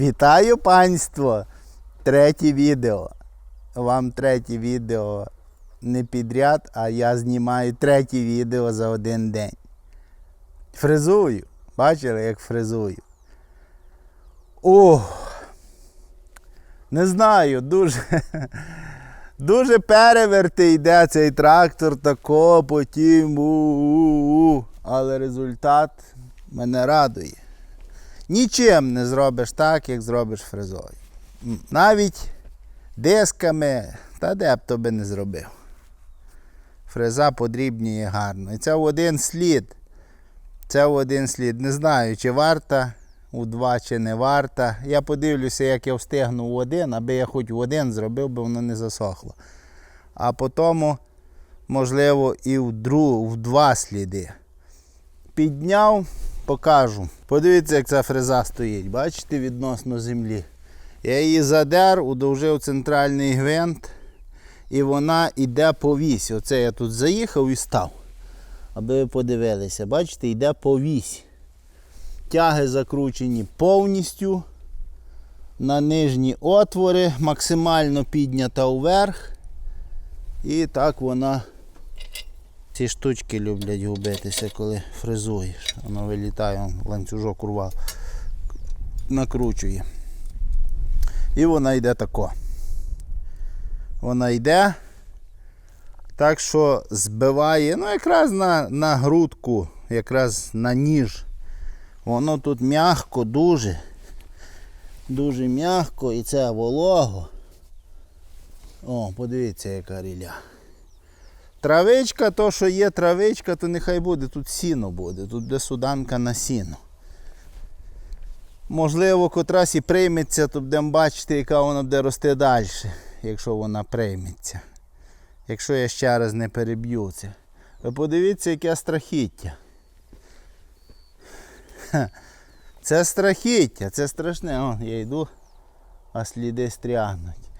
Вітаю панство! Третє відео. Вам третє відео не підряд, а я знімаю третє відео за один день. Фрезую. Бачили, як фрезую? Ох. Не знаю, дуже. Дуже переверти йде цей трактор тако, потім у-у-у. Але результат мене радує. Нічим не зробиш так, як зробиш фрезою. Навіть дисками, та де б то би не зробив. Фреза подрібнює гарно. І це в один слід. Це в один слід. Не знаю, чи варта у два, чи не варта. Я подивлюся, як я встигну в один, аби я хоч в один зробив, бо воно не засохло. А потім, можливо, і в, дру, в два сліди. Підняв, покажу. Подивіться, як ця фреза стоїть. Бачите, відносно землі. Я її задер, удовжив центральний гвинт, і вона йде по вісі. Оце я тут заїхав і став. Аби ви подивилися, бачите, йде по вісі. Тяги закручені повністю. На нижні отвори, максимально піднята вверх. І так вона. Ці штучки люблять губитися, коли фрезуєш. Воно вилітає, ланцюжок урвав. Накручує. І вона йде тако. Вона йде. Так що збиває, ну якраз на, на грудку, якраз на ніж. Воно тут м'ягко, дуже. Дуже м'ягко і це волого. О, подивіться, яка ріля. Травичка, то що є травичка, то нехай буде. Тут сіно буде, тут буде суданка на сіно. Можливо, котрась і прийметься, то будемо бачити, яка вона буде рости далі, якщо вона прийметься. Якщо я ще раз не переб'ю це. Ви подивіться, яке страхіття. Це страхіття, це страшне. О, я йду, а сліди стрягнуть.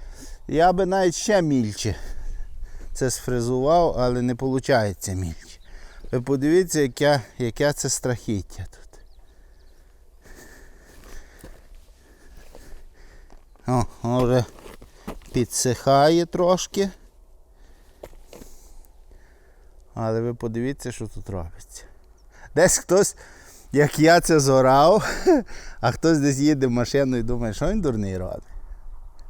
Я би навіть ще мільче це сфрезував, але не виходить мільче. Ви подивіться, яке, яке це страхіття тут. О, воно вже підсихає трошки. Але ви подивіться, що тут робиться. Десь хтось, як я це зорав, а хтось десь їде в машину і думає, що він дурний робить.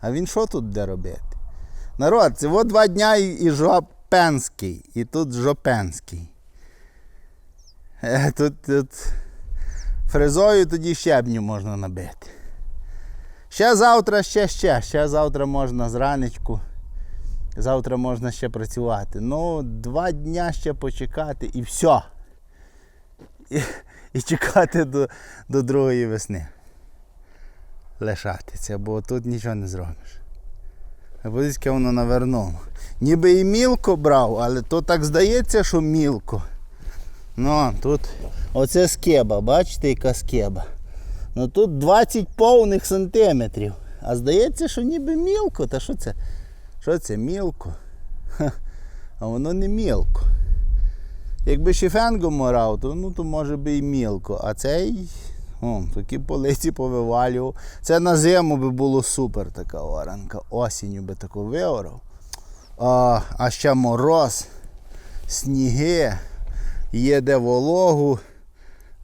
А він що тут буде робити? Народ, це два дня і, і Жопенський, і тут Жопенський. Е, Тут, тут фрезою тоді щебню можна набити. Ще завтра, ще ще, ще завтра можна зранечку. Завтра можна ще працювати. Ну, два дня ще почекати і все. І, і чекати до, до другої весни. Лишатися, бо тут нічого не зробиш. Яке воно навернуло. Ніби і мілко брав, але то так здається, що мілко. Ну, тут оце скеба, бачите, яка скеба. Ну тут 20 повних сантиметрів. А здається, що ніби мілко. Та що це? Що це мілко? Ха. А воно не мілко. Якби шифенгом орав, то ну то може би і мілко. А цей о, такі полиці повивалював. Це на зиму би було супер така оранка. Осінню би таку виорав. А, а ще мороз, сніги, є де вологу,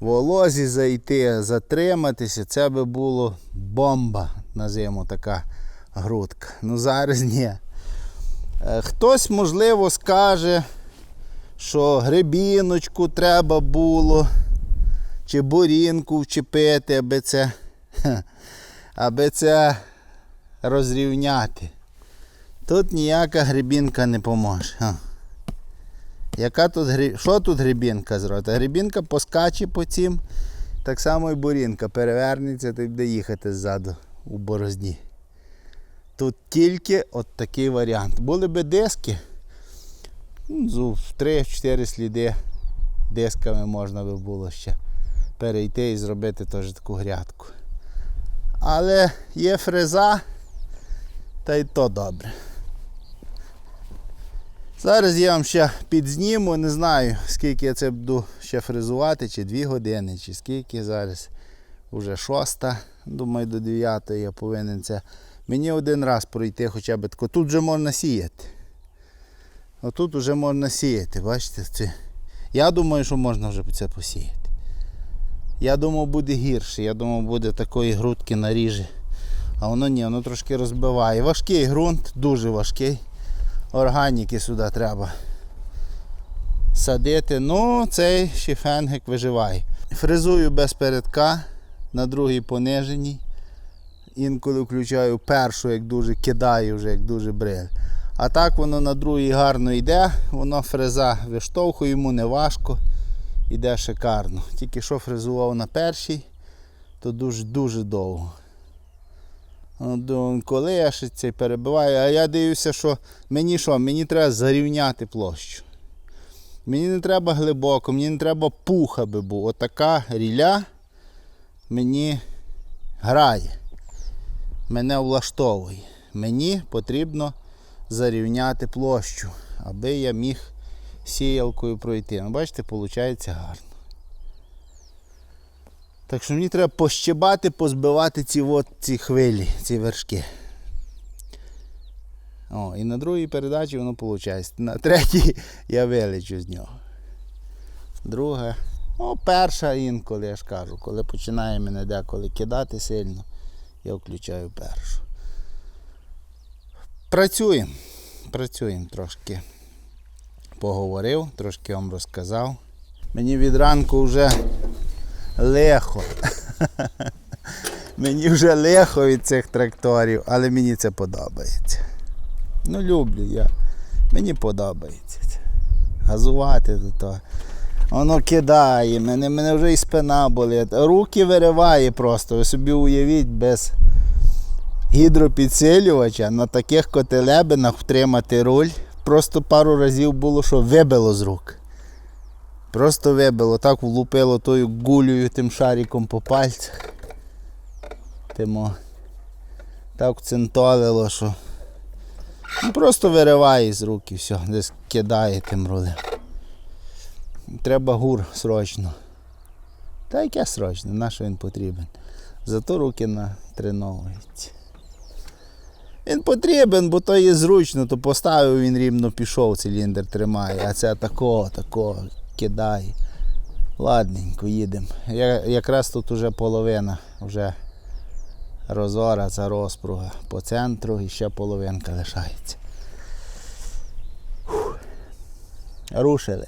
волозі зайти, затриматися. Це би було бомба на зиму така грудка. Ну зараз ні. Е, Хтось, можливо, скаже, що гребіночку треба було, чи бурінку вчепити, аби це, аби це розрівняти. Тут ніяка гребінка не поможе. Яка тут. Що тут гребінка зробить? Гребінка поскаче по цим, так само і бурінка перевернеться, то буде їхати ззаду у борозні. Тут тільки от такий варіант. Були би диски, ну, в 3-4 сліди дисками можна би було ще перейти і зробити теж таку грядку. Але є фреза, та й то добре. Зараз я вам ще підзніму, не знаю, скільки я це буду ще фрезувати, чи 2 години, чи скільки зараз Уже шоста. Думаю, до дев'ятої я повинен це. Мені один раз пройти хоча б тако. Тут вже можна сіяти. Отут вже можна сіяти, бачите? Це. Я думаю, що можна вже це посіяти. Я думав, буде гірше. Я думав, буде такої грудки наріже. А воно ні, воно трошки розбиває. Важкий ґрунт, дуже важкий. Органіки сюди треба садити. Ну, цей шифенгик виживає. Фрезую без передка, на другій пониженій. Інколи включаю першу, як дуже кидаю вже, як дуже бриль. А так воно на другій гарно йде, воно фреза виштовхує, йому не важко, йде шикарно. Тільки що фрезував на першій, то дуже-дуже довго. От, Коли я ще цей перебиваю, а я дивлюся, що мені що, мені треба зарівняти площу. Мені не треба глибоко, мені не треба пуха би був. Отака ріля мені грає. Мене влаштовує. Мені потрібно зарівняти площу, аби я міг сіялкою пройти. Ну, бачите, виходить гарно. Так що мені треба пощебати, позбивати ці, от, ці хвилі, ці вершки. О, і на другій передачі воно виходить. На третій я вилечу з нього. Друга. Ну, перша інколи, я ж кажу, коли починає мене деколи кидати сильно, я включаю першу. Працюємо. Працюємо трошки. Поговорив, трошки вам розказав. Мені від ранку вже легко. мені вже легко від цих тракторів, але мені це подобається. Ну, люблю я. Мені подобається. це. Газувати до того. Воно кидає, мене, мене вже і спина болить. Руки вириває просто. Ви собі уявіть, без гідропідсилювача на таких котелебинах втримати руль. Просто пару разів було, що вибило з рук. Просто вибило, так влупило тою гулею тим шариком по пальцях. Тимо. Так центолило, що. Ну, просто вириває з рук і все, десь кидає тим рулем. Треба гур срочно. Та яке срочно, на що він потрібен? Зато руки натреновуються. Він потрібен, бо то є зручно, то поставив він рівно пішов, циліндр тримає, а це тако, тако кидає. Ладненько, їдемо. Я, якраз тут уже половина, вже розора, це розпруга по центру і ще половинка лишається. Рушили.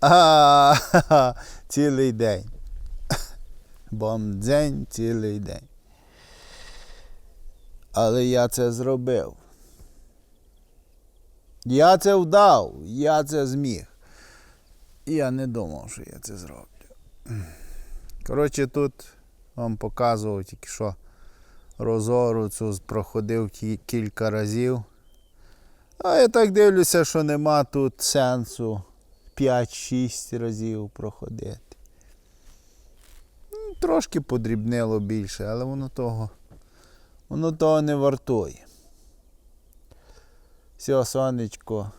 А, цілий день. Бомдзень цілий день. Але я це зробив. Я це вдав, я це зміг. І я не думав, що я це зроблю. Коротше, тут вам показував тільки що розору цю проходив кі- кілька разів. А я так дивлюся, що нема тут сенсу 5-6 разів проходити. Ну, Трошки подрібнило більше, але воно того, воно того не вартує. Все, сонечко.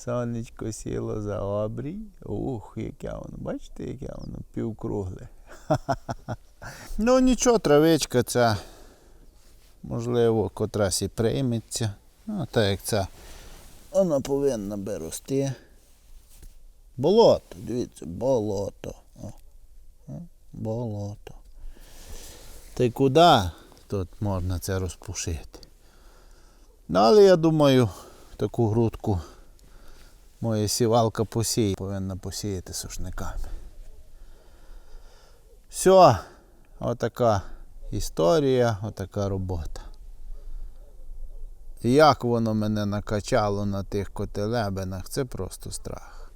Сонечко сіло за обрій. Ух, яке воно, бачите, яке воно півкругле. Ну нічого, травичка ця, можливо, котрась і прийметься. Ну, так як ця, вона повинна би рости. Болото, дивіться, болото. О, о, болото. Й куди тут можна це розпушити? Ну, але я думаю, таку грудку моя сівалка посіє, повинна посіяти сушниками. Все, отака історія, отака робота. Як воно мене накачало на тих котелебинах, це просто страх.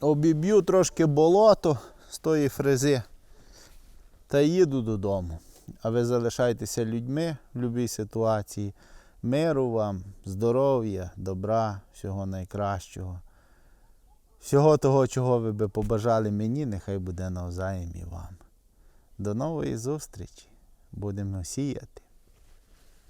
Обіб'ю трошки болото з тої фрези та їду додому. А ви залишайтеся людьми в будь-якій ситуації. Миру вам, здоров'я, добра, всього найкращого. Всього того, чого ви би побажали мені, нехай буде навзаєм і вам. До нової зустрічі. Будемо сіяти.